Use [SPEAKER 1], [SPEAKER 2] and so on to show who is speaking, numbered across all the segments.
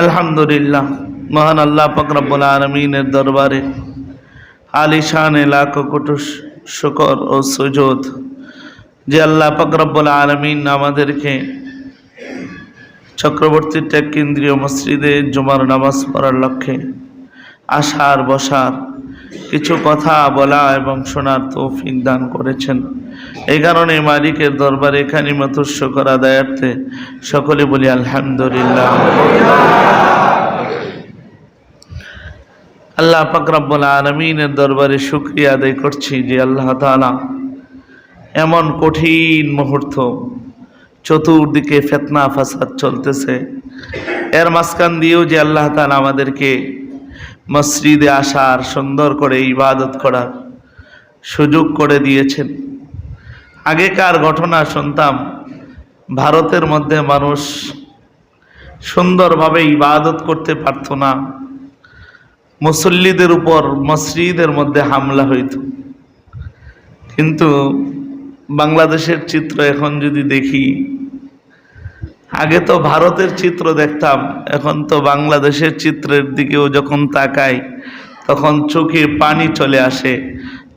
[SPEAKER 1] আলহামদুলিল্লাহ, মহান আল্লাহ ফকরাবুল আলমিনের দরবারে আলিশান লাখ কোটি শুকর ও সুজোদ যে আল্লাহ ফকরাবুল আলমিন আমাদেরকে চক্রবর্তী টেক কেন্দ্রীয় মসজিদে জুমার নামাজ পড়ার লক্ষ্যে আসার বসার কিছু কথা বলা এবং শোনার তৌফিক দান করেছেন। এই কারণে মালিকের দরবারে এখানে মতো করা দায়ার্থে সকলে বলি আলহামদুলিল্লাহ। আল্লাহ পাকরাবুল আলমিনের দরবারে শুক্রিয়া আদায় করছি যে আল্লাহ তালা এমন কঠিন মুহূর্ত চতুর্দিকে ফেতনা ফাসাদ চলতেছে। এর মাঝখান দিয়েও যে আল্লাহ তালা আমাদেরকে মসজিদে আসার সুন্দর করে ইবাদত করার সুযোগ করে দিয়েছেন। আগেকার ঘটনা শুনতাম, ভারতের মধ্যে মানুষ সুন্দরভাবে ইবাদত করতে পারত না। মুসল্লিদের উপর, মসজিদের মধ্যে হামলা হইত। কিন্তু বাংলাদেশের চিত্র এখন যদি দেখি, আগে তো ভারতের চিত্র দেখতাম, এখন তো বাংলাদেশের চিত্রের দিকেও যখন তাকাই, তখন চোখে পানি চলে আসে।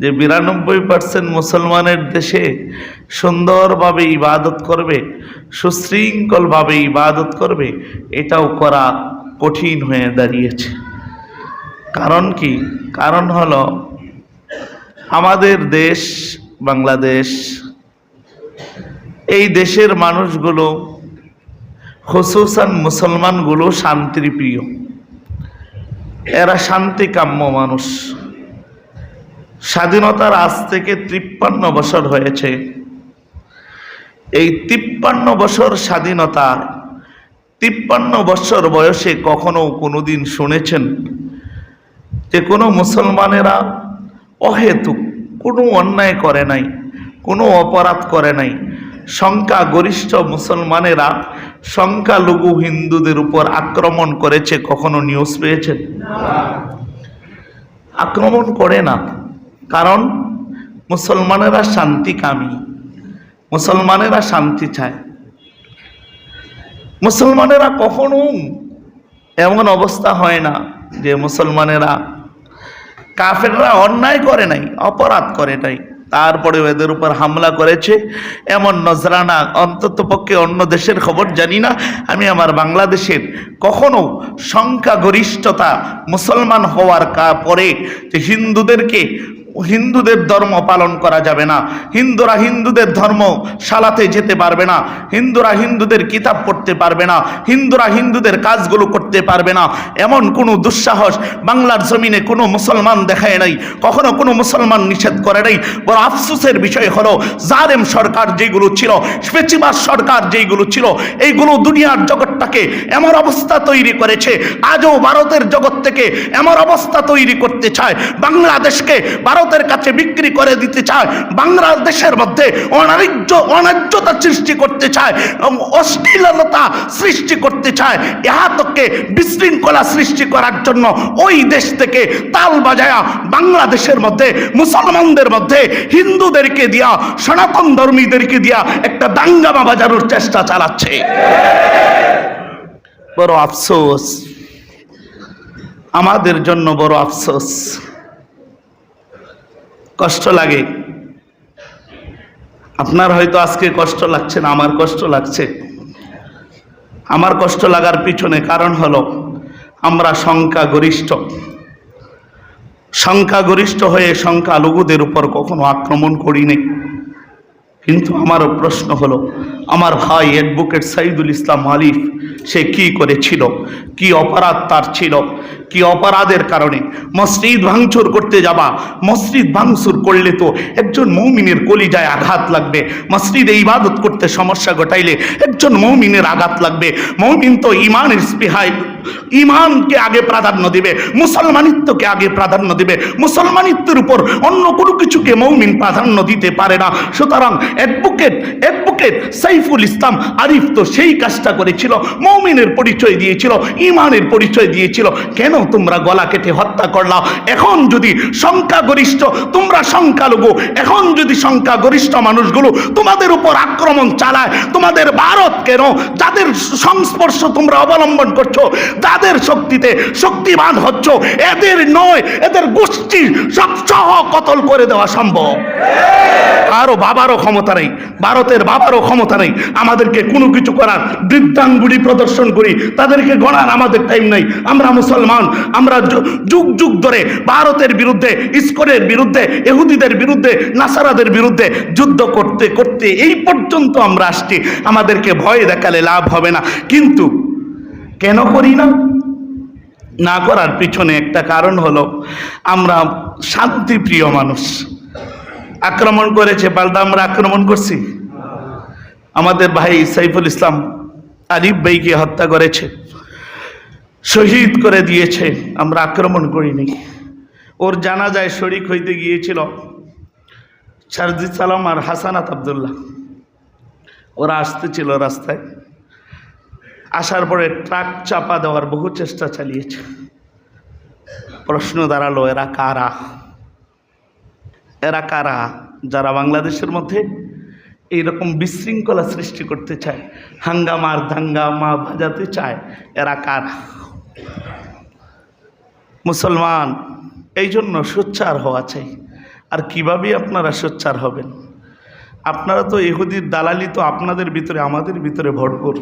[SPEAKER 1] যে বিরানব্বই পার্সেন্ট মুসলমানের দেশে সুন্দরভাবে ইবাদত করবে, সুশৃঙ্খলভাবে ইবাদত করবে, এটাও করা কঠিন হয়ে দাঁড়িয়েছে। কারণ কি? কারণ হলো আমাদের দেশ, বাংলাদেশ, এই দেশের মানুষগুলো, খসুসান মুসলমানগুলো শান্তির প্রিয়। এরা শান্তি কাম্য মানুষ। স্বাধীনতার আজ থেকে তিপ্পান্ন বছর হয়েছে। এই তিপ্পান্ন বছর স্বাধীনতা, তিপ্পান্ন বছর বয়সে কখনো কোনোদিন শুনেছেন যে কোনো মুসলমানেরা অহেতুক, কোনো অন্যায় করে নাই, কোনো অপরাধ করে নাই। সংখ্যা গরিষ্ঠ মুসলমানেরা সংখ্যালঘু হিন্দুদের উপর আক্রমণ করেছে, কখনো নিউজ পেয়েছেন? আক্রমণ করে না। কারণ মুসলমানেরা শান্তিকামী মুসলমানেরা শান্তি চায়। মুসলমানেরা কখনো এমন অবস্থা হয় না যে মুসলমানেরা কাফেররা অন্যায় করে নাই, অপরাধ করে নাই। তারপরে এদের উপর হামলা করেছে। এমন নজরানা অন্তত পক্ষে অন্য দেশের খবর জানি না। আমি আমার বাংলাদেশের কখনো সংখ্যাগরিষ্ঠতা মুসলমান হওয়ার পরে যে হিন্দুদেরকে হিন্দুদের ধর্ম পালন করা যাবে না। হিন্দুরা হিন্দুদের ধর্ম সালাতে যেতে পারবে না। হিন্দুরা হিন্দুদের কিতাব পড়তে পারবে না। হিন্দুরা হিন্দুদের কাজগুলো করতে পারবে না। এমন কোনো দুঃসাহস বাংলার জমিনে কোনো মুসলমান দেখায় নাই। কখনো কোনো মুসলমান নিষেধ করে নাই। বড় আফসোসের বিষয় হলো জারেম সরকার যেগুলো ছিল স্পেচিবাস সরকার যেগুলো ছিল, এইগুলো দুনিয়ার জগৎটাকে এমন অবস্থা তৈরি করেছে, আজও ভারতের জগৎ থেকে এমন অবস্থা তৈরি করতে চায়। বাংলাদেশকে ভারতের কাছে বিক্রি করে দিতে চায়, বাংলাদেশের মধ্যে অনার্য, অনার্যতা সৃষ্টি করতে চায় অশ্লীলতা সৃষ্টি করতে চায় ইহাতকে বিশৃঙ্খলা সৃষ্টি করার জন্য ওই দেশ থেকে তাল বাজায়া বাংলাদেশের মধ্যে, মুসলমানদের মধ্যে, হিন্দুদেরকে দিয়া, সনাতন ধর্মীদেরকে দিয়া একটা দাঙ্গামা বাজানোর চেষ্টা চালাচ্ছে। বড় আফসোস। আমাদের জন্য বড় আফসোস। কষ্ট লাগে। আপনার হয়তো আজকে কষ্ট লাগছে না, আমার কষ্ট লাগছে। আমার কষ্ট লাগার পিছনে কারণ হলো, আমরা সংখ্যা গরিষ্ঠ সংখ্যাগরিষ্ঠ হয়ে সংখ্যালঘুদের উপর কখনো আক্রমণ করিনি। কিন্তু আমারও প্রশ্ন হলো, আমার ভাই অ্যাডভোকেট সাইদুল ইসলাম আলিফ, সে কি করেছিল? কি অপরাধ তার ছিল? কি অপরাধের কারণে? মসজিদ ভাঙচুর করতে যাবা, মসজিদ ভাঙচুর করলে তো একজন মৌমিনের কলিজায় আঘাত লাগবে। মসজিদে ইবাদত করতে সমস্যা ঘটাইলে একজন মৌমিনের আঘাত লাগবে। মৌমিন তো ইমানের স্পৃহায়, ইমানকে আগে প্রাধান্য দিবে, মুসলমানিত্বকে আগে প্রাধান্য দিবে। মুসলমানিত্বের উপর অন্য কোনো কিছুকে মৌমিন প্রাধান্য দিতে পারে না। সুতরাং অ্যাডভোকেট অ্যাডভোকেট সাইফুল ইসলাম আরিফ তো সেই কাজটা করেছিল। মৌমিনের পরিচয় দিয়েছিল, ইমানের পরিচয় দিয়েছিল। কেন তোমরা গলা কেটে হত্যা করলাও। এখন যদি সংখ্যাগরিষ্ঠ, তোমরা সংখ্যালঘু, এখন যদি সংখ্যাগরিষ্ঠ মানুষগুলো তোমাদের উপর আক্রমণ চালায়, তোমাদের ভারত কেন? যাদের সংস্পর্শ তোমরা অবলম্বন করছ, যাদের শক্তিতে শক্তিবান হচ্ছ, এদের নয়, এদের গোষ্ঠীর সব সহ কতল করে দেওয়া সম্ভব। আরও বাবারও ক্ষমতা নেই, ভারতের বাবারও ক্ষমতা নেই, আমাদেরকে কোনো কিছু করার বৃদ্ধাঙ্গুলি প্রদর্শন করি, তাদেরকে গণার আমাদের টাইম নেই। আমরা মুসলমান আমরা যুগ যুগ ধরে ভারতের বিরুদ্ধে, ইস্কনের বিরুদ্ধে এহুদিদের বিরুদ্ধে, নাসারাদের বিরুদ্ধে যুদ্ধ করতে করতে এই পর্যন্ত আমরা আসছি। আমাদেরকে ভয় দেখালে লাভ হবে না। কিন্তু কেন করি না? না করার পিছনে একটা কারণ হলো, আমরা শান্তিপ্রিয় মানুষ। আক্রমণ করেছে পাল্টা আমরা আক্রমণ করছি। আমাদের ভাই সাইফুল ইসলাম আরিফ ভাইকে হত্যা করেছে। শহীদ করে দিয়েছে, আমরা আক্রমণ করিনি। ওর জানাজায় শরিক হইতে গিয়েছিল শারজি সালাম আর হাসানাত আবদুল্লাহ। ওরা আসতেছিল রাস্তায়। আসার পরে ট্রাক চাপা দেওয়ার বহু চেষ্টা চালিয়েছে। প্রশ্ন দাঁড়াল, এরা কারা? এরা কারা? যারা বাংলাদেশের মধ্যে এইরকম বিশৃঙ্খলা সৃষ্টি করতে চায়, হাঙ্গামার দাঙ্গামা ভাজাতে চায়, এরা কারা? মুসলমান, এই জন্য সোচ্চার হওয়া চাই। আর কীভাবে আপনারা সোচ্চার হবেন? আপনারা তো ইহুদির দালালি তো আপনাদের ভিতরে, আমাদের ভিতরে ভরপুর।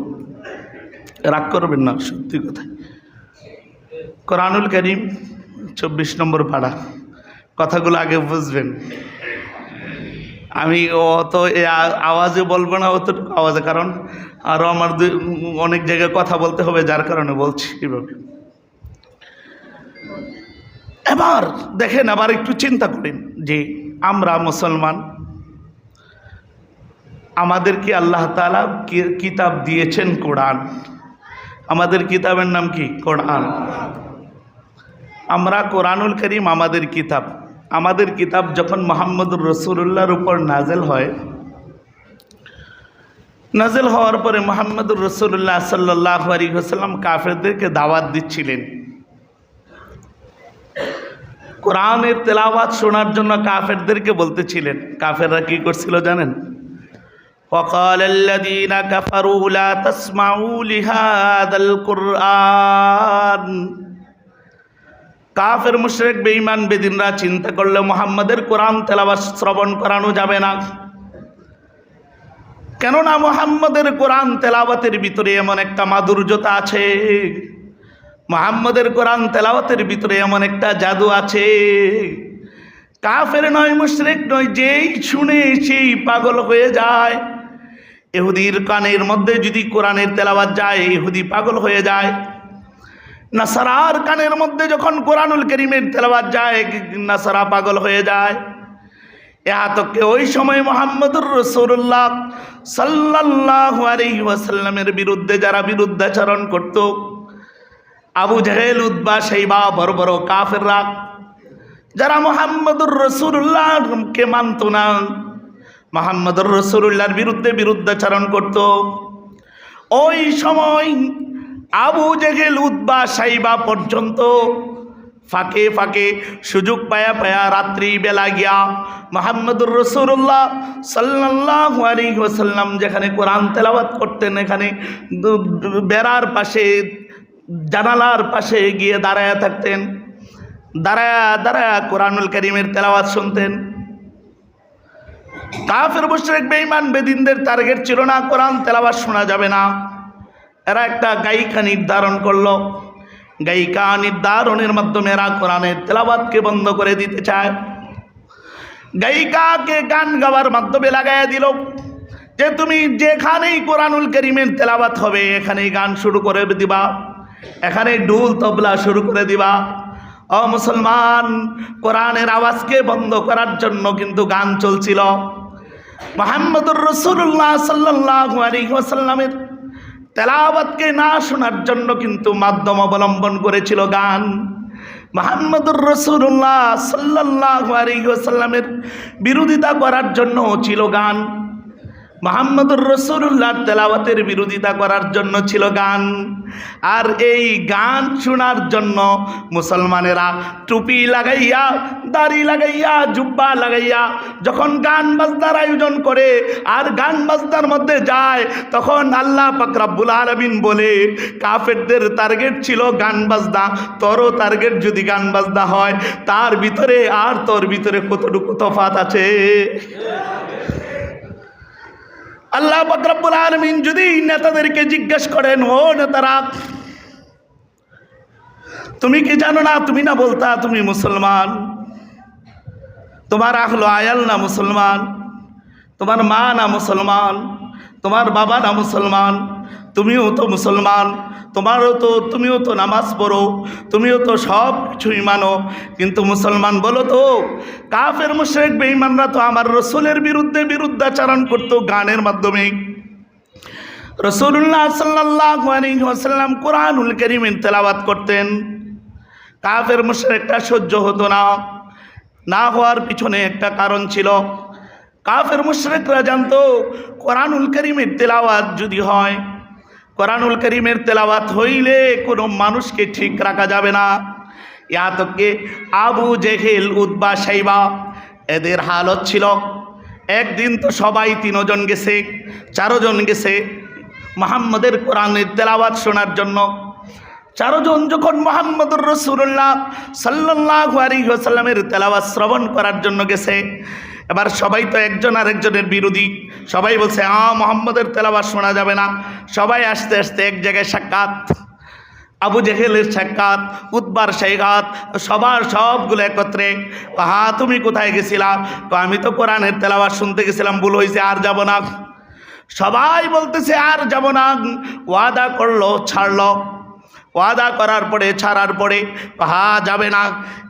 [SPEAKER 1] রাগ করবেন না, সত্যি কথা। কোরআনুল করিম, চব্বিশ নম্বর পাড়া। কথাগুলো আগে বুঝবেন। আমি অত আওয়াজে বলব না, অতটুকু আওয়াজে, কারণ আরও আমার অনেক জায়গায় কথা বলতে হবে, যার কারণে বলছি এভাবে। এবার দেখেন, আবার একটু চিন্তা করেন যে আমরা মুসলমান আমাদেরকে আল্লাহ তালা কিতাব দিয়েছেন কোরআন? আমাদের কিতাবের নাম কি? কোরআন। আমরা কোরআনুল করিম আমাদের কিতাব। আমাদের কিতাব যখন মোহাম্মদুর রসুল্লাহর উপর নাজেল হয় নাজেল হওয়ার পরে মোহাম্মদুর রসুল্লাহ সাল্লাহ আলী হাসাল্লাম কাফেরদেরকে দাওয়াত দিচ্ছিলেন কোরআনের তেলাওয়াত শোনার জন্য কাফেরদেরকে বলতেছিলেন কাফেররা কি করছিল জানেন وقال الذين كفروا لا تسمعوا لهذا القرآن কাফের মুশরিক বেঈমান বেদিনরা চিন্তা করলে মোহাম্মদের কোরআন তেলাওয়াত শ্রবণ করানো যাবে না কেননা মোহাম্মদের কোরআন তেলাওয়াতের ভিতরে এমন একটা মাধুর্যতা আছে। মোহাম্মদের কোরআন তেলাওয়াতের ভিতরে এমন একটা জাদু আছে। কাফের নয়, মুশরিক নয়, যেই শুনে সেই পাগল হয়ে যায়। এহুদির কানের মধ্যে যদি কোরআনের তেলাওয়াত যায় এহুদি পাগল হয়ে যায়। নাসারার কানের মধ্যে যখন কোরআনুল করিমের তেলাওয়াত যায়, নাসারা পাগল হয়ে যায়। এহাতকে ওই সময় মোহাম্মদুর রসুল্লাহ সাল্লাহ ওয়াসাল্লামের বিরুদ্ধে যারা বিরুদ্ধাচরণ করত, আবু জাহেল উদ্বা সেইবা বড় বড় কাফেররা, যারা মোহাম্মদুর রসুল্লাহকে মানত না, মোহাম্মদুর রসুল্লাহর বিরুদ্ধে বিরুদ্ধাচরণ করত। ওই সময় আবু জেগেল উদ্বা সাইবা পর্যন্ত ফাঁকে ফাঁকে সুযোগ পায়া পায়া রাত্রি বেলা গিয়া মোহাম্মদুর রসুল্লাহ সাল্লাহ আলী ওসাল্লাম যেখানে কোরআন তেলাওয়াত করতেন, এখানে বেড়ার পাশে, জানালার পাশে গিয়ে দাঁড়ায়া থাকতেন। দাঁড়ায়া দাঁড়ায়া কোরআনুল করিমের তেলাওয়াত শুনতেন। কাফের, মুশরিক, বেঈমান, বেদিনদের টার্গেট ছিল না, কোরআন তেলাওয়াত শোনা যাবে না। এরা একটা গায়িকা নির্ধারণ করল। গায়িকা নির্ধারণের মাধ্যমে এরা কোরআনের তেলাবাদকে বন্ধ করে দিতে চায়। গায়িকাকে গান গাওয়ার মাধ্যমে লাগাইয়া দিল। যে তুমি যেখানেই কোরআনুল করিমের তেলাওয়াত হবে, এখানেই গান শুরু করে দিবা। এখানে ডুল তবলা শুরু করে দিবা। ও মুসলমান, কোরআনের আওয়াজকে বন্ধ করার জন্য কিন্তু গান চলছিল। মোহাম্মদুর রসুল্লাহ সাল্লাহ আলী ওয়াসাল্লামের তেলাওয়াতকে না শোনার জন্য কিন্তু মাধ্যম অবলম্বন করেছিল গান। মোহাম্মদুর রসুল্লাহ সাল্লাহ আলী ওয়াসাল্লামের বিরোধিতা করার জন্য ছিল গান। মোহাম্মদুর রসুল্লাহর তেলাওয়াতের বিরোধিতা করার জন্য ছিল গান। আর এই গান শোনার জন্য মুসলমানেরা টুপি লাগাইয়া দাড়ি লাগাইয়া, জুব্বা লাগাইয়া যখন গান বাজনার আয়োজন করে আর গান বাজনার মধ্যে যায়, তখন আল্লাহ পাকরাবুল আলমিন বলে, কাফেরদের টার্গেট ছিল গান বাজনা। তোরও টার্গেট যদি গান বাজনা হয়, তার ভিতরে আর তোর ভিতরে কতটুকু তফাত আছে? আল্লাহ বকরাবুল আলমিন যদি নেতাদেরকে জিজ্ঞেস করেন, ও নেতারা, তুমি কি জানো না? তুমি না বলতা তুমি মুসলমান? তোমার আহলো আয়াল না মুসলমান? তোমার মা না মুসলমান? তোমার বাবা না মুসলমান? তুমিও তো মুসলমান। তোমারও তো, তুমিও তো নামাজ পড়ো। তুমিও তো সব কিছুই মানো। কিন্তু মুসলমান বলো তো, কাফের, মুশরেক, বেঈমানরা তো আমার রসুলের বিরুদ্ধে বিরুদ্ধাচারণ করতো গানের মাধ্যমে। রসুল্লাহ সাল্লাহ কোরআনুল করিমের তেলাবাত করতেন। কাফের মুশরেকটা সহ্য হতো না। না হওয়ার পিছনে একটা কারণ ছিল। কাফের মুশরেকরা জানতো, কোরআনুল করিমের তেলাওয়াত যদি হয়, কোরআনুল করিমের তেলাওয়াত হইলে কোনো মানুষকে ঠিক রাখা যাবে না। ইয়াতকে আবু জেহেল উদ্বা সাইবা এদের হালত ছিল। একদিন তো সবাই তিনজন গেছে, চারজন গেছে। মোহাম্মদের কোরআনের তেলাওয়াত শোনার জন্য। চারজন যখন মোহাম্মদুর রসুল্লাহ সাল্লাহ আলিহাসাল্লামের তেলাওয়াত শ্রবণ করার জন্য গেছে, এবার সবাই তো একজন আরেকজনের বিরোধী। সবাই বলছে, আ, মোহাম্মদের তেলাওয়াত শোনা যাবে না। সবাই আসতে আসতে এক জায়গায় সাক্ষাৎ। আবু জেহেলের সাক্ষাৎ উদ্বার সাইঘাত সবার সবগুলো একত্রে হা, তুমি কোথায় গেছিলা? তো আমি তো কোরআনের তেলাওয়াত শুনতে গেছিলাম, ভুল হয়েছে, আর যাব না। সবাই বলতেছে, আর যাব না। ওয়াদা করল, ছাড়লো। ওয়াদা করার পরে, ছাড়ার পরে হা যাবে না।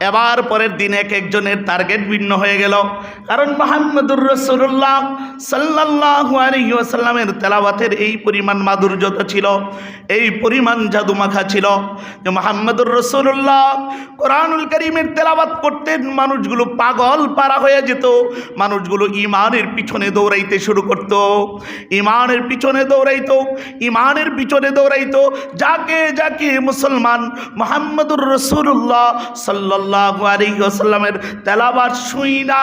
[SPEAKER 1] এবার পরের দিন এক একজনের টার্গেট ভিন্ন হয়ে গেল। কারণ মোহাম্মদুর রসুল্লাহ সাল্লাহু আলহিউসাল্লামের তেলাওয়াতের এই পরিমাণ মাধুর্যতা ছিল, এই পরিমাণ জাদুমাখা ছিল যে মোহাম্মদুর রসুল্লাহ কোরআনুল করিমের তেলাওয়াত করতেন, মানুষগুলো পাগল পারা হয়ে যেত, মানুষগুলো ইমানের পিছনে দৌড়াইতে শুরু করত। ইমানের পিছনে দৌড়াইতো ইমানের পিছনে দৌড়াইতো, যাকে যাকে মুসলমান মোহাম্মদুর রসুল্লাহ সাল্লাহ আলিহাসাল্লামের তেলাবাদ শুই না।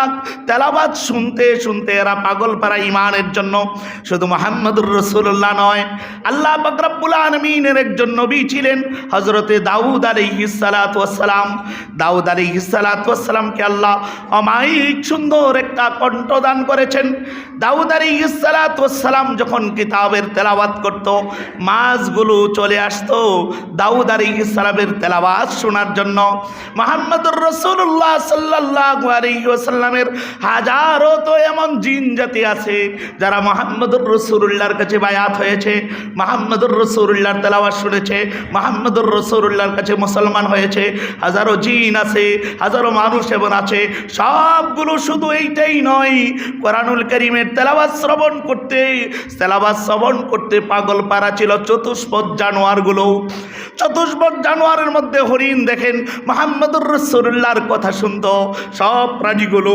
[SPEAKER 1] তেলাবাদ শুনতে শুনতে এরা পাগল পারা ইমানের জন্য। শুধু মোহাম্মদুর রসুল্লাহ নয়, আল্লাহ বকরাবুল আলমিনের একজন নবী ছিলেন হজরতে দাউদ আলী হিসালাতাম দাউদ আলী হিসালাতামকে আল্লাহ অমায়িক সুন্দর একটা কণ্ঠ দান করেছেন। দাউদ আলী হিসালাতাম যখন কিতাবের তেলাবাদ করত, মাছগুলো চলে আসতো দাউদ আলী ইসলামের তেলাবাদ শোনার জন্য মোহাম্মদুর রসুল্লাহ সাল্লাহ আলিয়াসাল্লামের হাজারো তো এমন জিন জাতি আছে যারা মোহাম্মদুর রসুল্লাহর কাছে বায়াত হয়েছে, মোহাম্মদুর রসুল্লাহর তেলাবাদ শুনেছে, মোহাম্মদুর রসুল্লাহর কাছে মুসলমান হয়েছে, হাজারো জিন আছে, হাজারো মানুষ এমন আছে, সবগুলো শুধু এইটাই নয়, কোরআনুল করিমের তেলাবাদ শ্রবণ করতে তেলাবাদ শ্রবণ করতে পাগল পারা ছিল চতুষ্পদ জানোয়ারগুলো। চতুষ্পদ জানোয়ারের মধ্যে হরিণ দেখেন, মোহাম্মদুর রসুল্লাহর কথা শুনত, সব প্রাণীগুলো,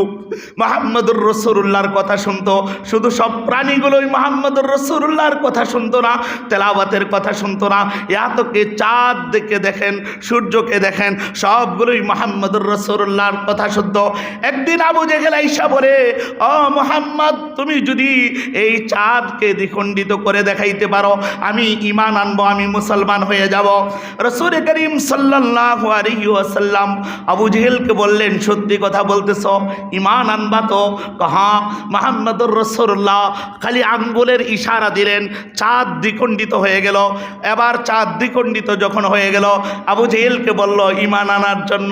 [SPEAKER 1] মোহাম্মদুর রসুল্লাহর কথা শুনত, শুধু সব প্রাণীগুলোই মোহাম্মদুর রসুল্লাহর কথা শুনত না, তেলাওয়াতের কথা শুনত না, এতকে চাঁদ দেখে দেখেন, সূর্যকে দেখেন, সবগুলোই মোহাম্মদুর রসুল্লাহর কথা শুনতো। একদিন আবু জেহেল আইসা বলে, ও মোহাম্মদ, তুমি যদি এই চাঁদকে দ্বিখণ্ডিত করে দেখাইতে পারো, আমি ইমান আনব, আমি মুসলমান হয়ে যাব। রসুল করিম সাল্লাহ আলহি আবু জেহেলকে বললেন, সত্যি কথা বলতেছ ইমান আনবা তো? কহা, মোহাম্মদুর রসুল্লাহ খালি আঙ্গুলের ইশারা দিলেন, চাঁদ দ্বিখণ্ডিত হয়ে গেল। এবার চাঁদ দ্বিখণ্ডিত যখন হয়ে গেল, আবু জেহেলকে বলল ইমান আনার জন্য।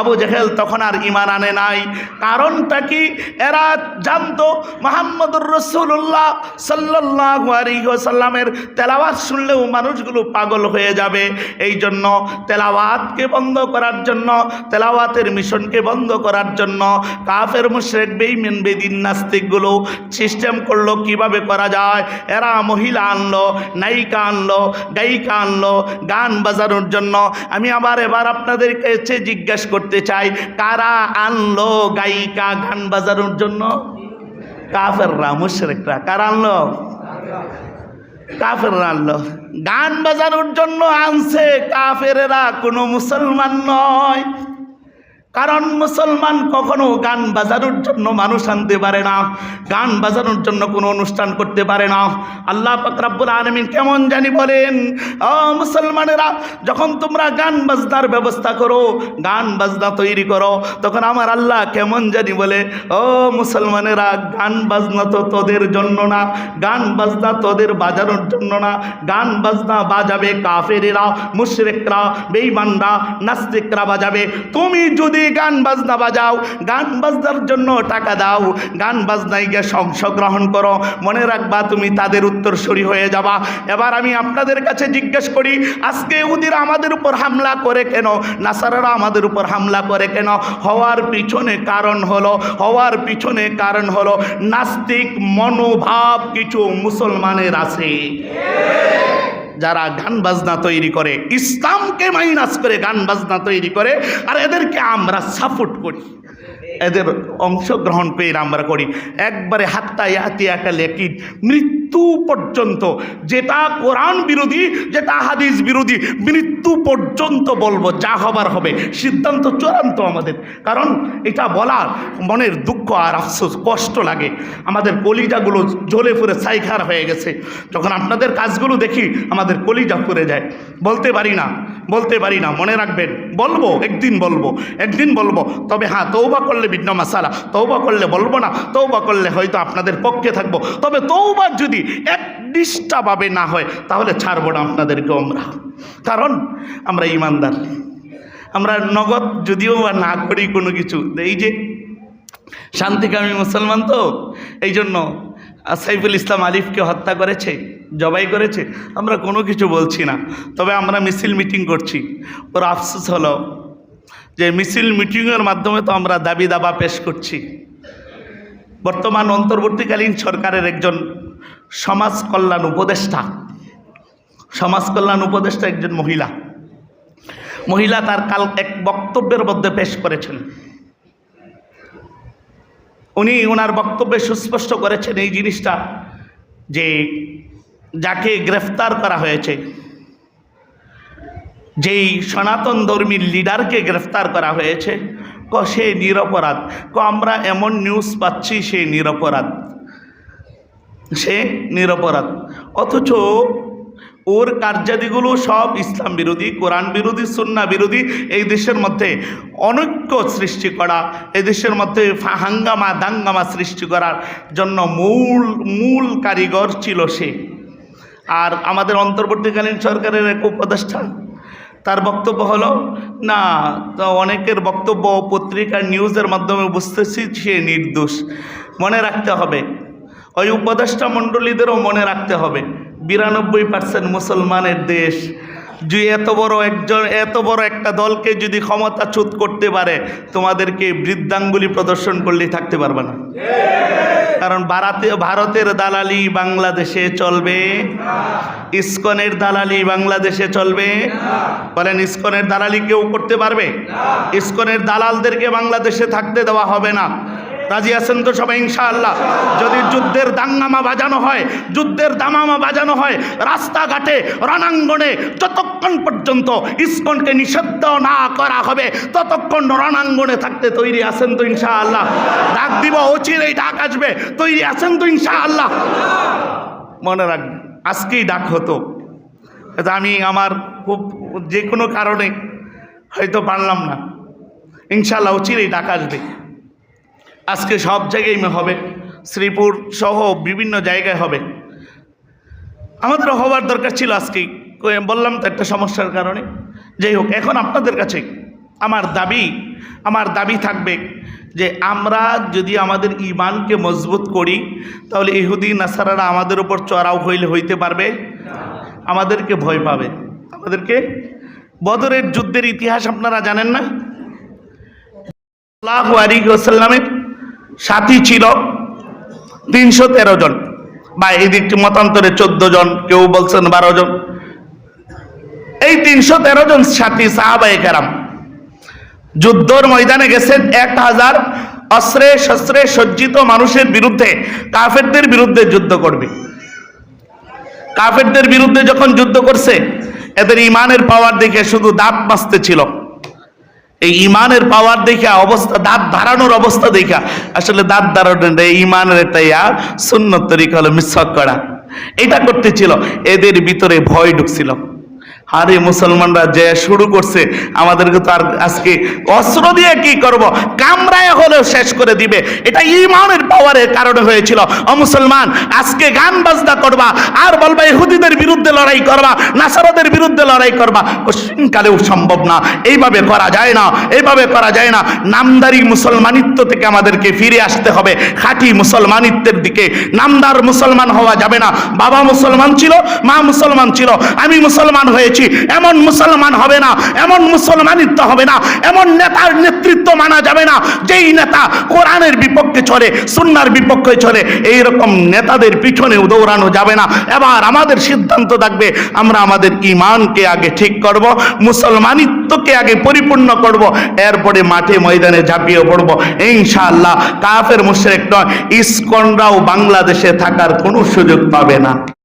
[SPEAKER 1] আবু জেহেল তখন আর ইমান আনে নাই। কারণটা কি? এরা জানতো, মোহাম্মদুর রসুল্লাহ সাল্লাহ আলিহাসাল্লামের তেলাওয়াত শুনলেও মানুষগুলো পাগল হয়ে যাবে। এই জন্য তেলাওয়াতকে বন্ধ করার জন্য, তেলাওয়াতের মিশনকে বন্ধ করার জন্য কাফের, মুশরেক বেইমেন বেদিন, নাস্তিকগুলো সিস্টেম করল, কীভাবে করা যায়? এরা মহিলা আনলো, নায়িকা আনলো, গায়িকা আনলো, গান বাজানোর জন্য। আমি আবার এবার আপনাদের কাছে জিজ্ঞাসা করতে চাই, কারা আনলো গায়িকা, গান বাজানোর জন্য? কাফেররা, মুশরিকরা, কারা আনলো? কাফেররা আনলো। গান বাজানোর জন্য আনছে। কাফেরেরা কোনো মুসলমান নয়। কারণ মুসলমান কখনো গান বাজানোর জন্য মানুষ আনতে পারে না। গান বাজানোর জন্য কোনো অনুষ্ঠান করতে পারে না। আল্লাহ পাকরাবুল আলমিন কেমন জানি বলেন, ও মুসলমানেরা, যখন তোমরা গান বাজনার ব্যবস্থা করো, গান বাজনা তৈরি করো, তখন আমার আল্লাহ কেমন জানি বলে, ও মুসলমানেরা, গান বাজনা তো তোদের জন্য না, গান বাজনা তোদের বাজানোর জন্য না, গান বাজনা বাজাবে কাফেরেরা, মুশরেকরা বেইমানরা নাস্তিকরা বাজাবে। তুমি যদি গান বাজনা বাজাও, গান বাজনার জন্য টাকা দাও, গান বাজনায় গিয়ে অংশগ্রহণ করো, মনে রাখবা তুমি তাদের উত্তরসূরি হয়ে যাবা। এবার আমি আপনাদের কাছে জিজ্ঞেস করি, আজকে উদিরা আমাদের উপর হামলা করে কেন? নাসারারা আমাদের উপর হামলা করে কেন? হওয়ার পিছনে কারণ হলো, হওয়ার পিছনে কারণ হলো, নাস্তিক মনোভাব কিছু মুসলমানের আছে। যারা গান বাজনা তৈরি করে, ইসলামকে মাইনাস করে গান বাজনা তৈরি করে, আর এদেরকে আমরা সাপোর্ট করি। এদের অংশগ্রহণ পেয়ে আমরা করি। একবারে হাত্তা ইয়াতি একটা লেকিন, মৃত্যু পর্যন্ত, যেটা কোরআন বিরোধী, যেটা হাদিস বিরোধী, মৃত্যু পর্যন্ত বলব, যা হবার হবে। সিদ্ধান্ত চূড়ান্ত আমাদের। কারণ এটা বলার মনের দুঃখ আর আফসোস, কষ্ট লাগে। আমাদের কলিজাগুলো জ্বলে পুরে সাইখার হয়ে গেছে। যখন আপনাদের কাজগুলো দেখি, আমাদের কলিজা পুড়ে যায়। বলতে পারি না, বলতে পারি না, মনে রাখবেন। বলব, একদিন বলব একদিন বলব। তবে হ্যাঁ তৌবা করলে বিঘ্ন মাসালা তৌবা করলে বলব না তৌবা করলে হয়তো আপনাদের পক্ষে থাকব। তবে তৌবা যদি এক নিষ্ঠাভাবে না হয়, তাহলে ছাড়বো না আপনাদেরকে আমরা। কারণ আমরা ইমানদার। আমরা নগদ যদিও বা না করি কোনো কিছু। এই যে শান্তিকামী মুসলমান তো, এই জন্য সাইফুল ইসলাম আলিফকে হত্যা করেছে, জবাই করেছে, আমরা কোনো কিছু বলছি না। তবে আমরা মিছিল মিটিং করছি। ওর আফসোস হলো যে মিছিল মিটিংয়ের মাধ্যমে তো আমরা দাবি দাবা পেশ করছি। বর্তমান অন্তর্বর্তীকালীন সরকারের একজন সমাজ কল্যাণ উপদেষ্টা। সমাজ কল্যাণ উপদেষ্টা একজন মহিলা। মহিলা তার কাল এক বক্তব্যের মধ্যে পেশ করেছেন। উনি ওনার বক্তব্যে সুস্পষ্ট করেছেন এই জিনিসটা যে যাকে গ্রেফতার করা হয়েছে, যেই সনাতন ধর্মীর লিডারকে গ্রেফতার করা হয়েছে, ক সে নিরপরাধ। ক আমরা এমন নিউজ পাচ্ছি সে নিরপরাধ। সে নিরপরাধ। অথচ ওর কার্যাদিগুলো সব ইসলাম বিরোধী, কোরআন বিরোধী, সুন্না বিরোধী এই দেশের মধ্যে অনৈক্য সৃষ্টি করা, এই দেশের মধ্যে হাঙ্গামা দাঙ্গামা সৃষ্টি করার জন্য মূল মূল কারিগর ছিল সে। আর আমাদের অন্তর্বর্তীকালীন সরকারের এক উপদেষ্টা, তার বক্তব্য হলো, না, তো অনেকের বক্তব্য পত্রিকার নিউজের মাধ্যমে বুঝতেছি, সে নির্দোষ। মনে রাখতে হবে ওই উপদেষ্টা মণ্ডলীদেরও মনে রাখতে হবে। বিরানব্বই পার্সেন্ট মুসলমানের দেশ। যে এত বড় একজন, এত বড় একটা দলকে যদি ক্ষমতা ক্ষমতাচ্যুত করতে পারে, তোমাদেরকে বৃদ্ধাঙ্গুলি প্রদর্শন করলেই থাকতে পারবে না। কারণ ভারতে ভারতের দালালি বাংলাদেশে চলবে। ইস্কনের দালালি বাংলাদেশে চলবে। বলেন, ইস্কনের দালালি কেউ করতে পারবে? ইস্কনের দালালদেরকে বাংলাদেশে থাকতে দেওয়া হবে না। রাজি আছেন তো সবাই, ইনশাআল্লাহ? যদি যুদ্ধের দাঙ্গামা বাজানো হয়, যুদ্ধের দামামা বাজানো হয়, রাস্তাঘাটে, রণাঙ্গনে, যতক্ষণ পর্যন্ত ইস্কনকে নিষিদ্ধ না করা হবে, ততক্ষণ রণাঙ্গনে থাকতে তৈরি আছেন তো, ইনশাআল্লাহ? ডাক দিব অচিরেই ডাক আসবে, তৈরি আছেন তো, ইনশাআল্লাহ? মনে রাখবেন আজকেই ডাক হতো। আমি আমার খুব যে কোনো কারণে হয়তো পারলাম না। ইনশাআল্লাহ অচিরেই ডাক আসবে। আজকে সব জায়গায় হবে, শ্রীপুর সহ বিভিন্ন জায়গায় হবে। আমাদের হওয়ার দরকার ছিল আজকেই কই- বললাম তো একটা সমস্যার কারণে। যাই হোক, এখন আপনাদের কাছে আমার দাবি আমার দাবি থাকবে যে আমরা যদি আমাদের ইমানকে মজবুত করি, তাহলে ইহুদি, নাসারারা আমাদের উপর চড়াও হইলে হইতে পারবে। আমাদেরকে ভয় পাবে। আমাদেরকে বদরের যুদ্ধের ইতিহাস আপনারা জানেন না? আল্লাহ আলী ওসাল্লামের সাথী ছিল। তিনশো তেরো জন। বা এই দিকটি মতান্তরে চোদ্দ জন, কেউ বলছেন বারো জন। এই তিনশো তেরো জন সাথী সাহাবাই কেরাম যুদ্ধর ময়দানে গেছেন। এক হাজার অস্ত্রে শস্ত্রে সজ্জিত মানুষের বিরুদ্ধে, কাফেরদের বিরুদ্ধে যুদ্ধ করবে। কাফেরদের বিরুদ্ধে যখন যুদ্ধ করছে, এদের ইমানের পাওয়ার দেখে শুধু দাঁত বাঁচতে ছিল। এই ইমানের পাওয়ার দেখা, অবস্থা, দাঁত ধারানোর অবস্থা দেখা। আসলে দাঁত ধারানোটা ইমানের একটা ইয়া শূন্য তরিকা হলো মিসক করা। এটা করতেছিল এদের ভিতরে ভয় ঢুকছিল। আরে মুসলমানরা যে শুরু করছে, আমাদেরকে তো আর আজকে অস্ত্র দিয়ে কি করব? কামরায় হলেও শেষ করে দিবে। এটা ইমানের পাওয়ারের কারণে হয়েছিল। ও মুসলমান, আজকে গান বাজনা করবা, আর বলবা ইহুদিদের বিরুদ্ধে লড়াই করবা, নাসারাদের বিরুদ্ধে লড়াই করবা কালেও সম্ভব না। এইভাবে করা যায় না, এইভাবে করা যায় না। নামদারি মুসলমানিত্ব থেকে আমাদেরকে ফিরে আসতে হবে। খাঁটি মুসলমানিত্বের দিকে। নামদার মুসলমান হওয়া যাবে না। বাবা মুসলমান ছিল, মা মুসলমান ছিল। আমি মুসলমান হয়েছি। এমন মুসলমান হবে না, এমন মুসলমানিত্ব হবে না, এমন নেতার নেতৃত্ব মানা যাবে না, যেই নেতা কোরআনের বিপক্ষে চলে, সুন্নার বিপক্ষে চলে এই রকম নেতাদের পিছনে দৌড়ানো যাবে না। এবার আমাদের সিদ্ধান্ত থাকবে, আমরা আমাদের ইমানকে আগে ঠিক করব, মুসলমানিত্বকে আগে পরিপূর্ণ করব, এরপরে মাঠে ময়দানে ঝাঁপিয়ে পড়ব। ইনশাআল্লাহ কাফের মুশরিক নয়, ইসকনরাও বাংলাদেশে থাকার কোনো সুযোগ পাবে না।